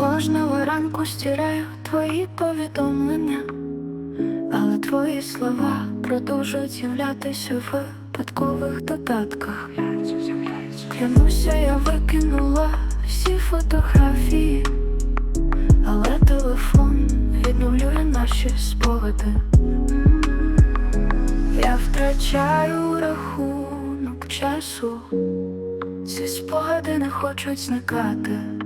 Кожного ранку стираю твої повідомлення, але твої слова продовжують з'являтися в випадкових додатках. Клянуся, я викинула всі фотографії, але телефон відновлює наші спогади. Я втрачаю рахунок часу, ці спогади не хочуть зникати.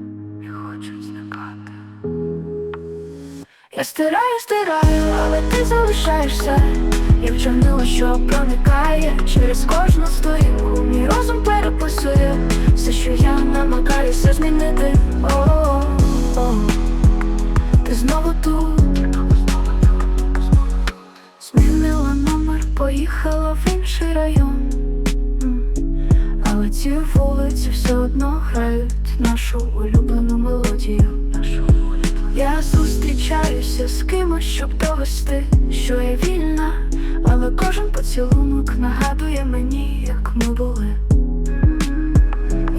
Я стираю, стираю, але ти залишаєшся. Я вчинила, що проникає через кожну сторінку. Мій розум переписує все, що я намагаюся змінити. О-о-о. Ти знову тут. Змінила номер, поїхала в інший район. Але ці зустрічаюся з кимось, щоб довести, що я вільна, але кожен поцілунок нагадує мені, як ми були.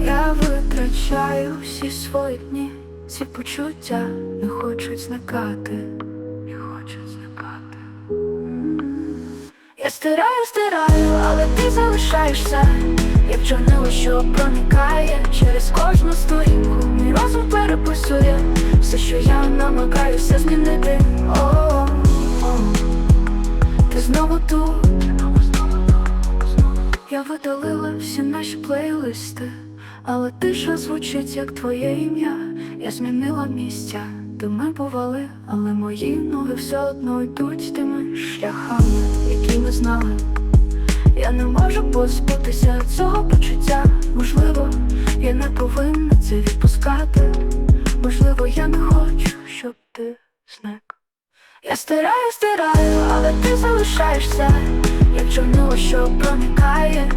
Я витрачаю всі свої дні, ці почуття не хочуть зникати. Не хочуть зникати. Я стираю, стираю, але ти залишаєшся. Вчинила, що проникає через кожну сторінку. Мій розум переписує все, що я намагаюся змінити. О, о, ти знову тут. Я видалила всі наші плейлисти, але тиша звучить як твоє ім'я. Я змінила місця, де ми бували, але мої ноги все одно йдуть тими шляхами, які ми знали. Не можу позбутися цього почуття. Можливо, я не повинна це відпускати. Можливо, я не хочу, щоб ти зник. Я стираю, стираю, але ти залишаєшся. як чорнило, що проникає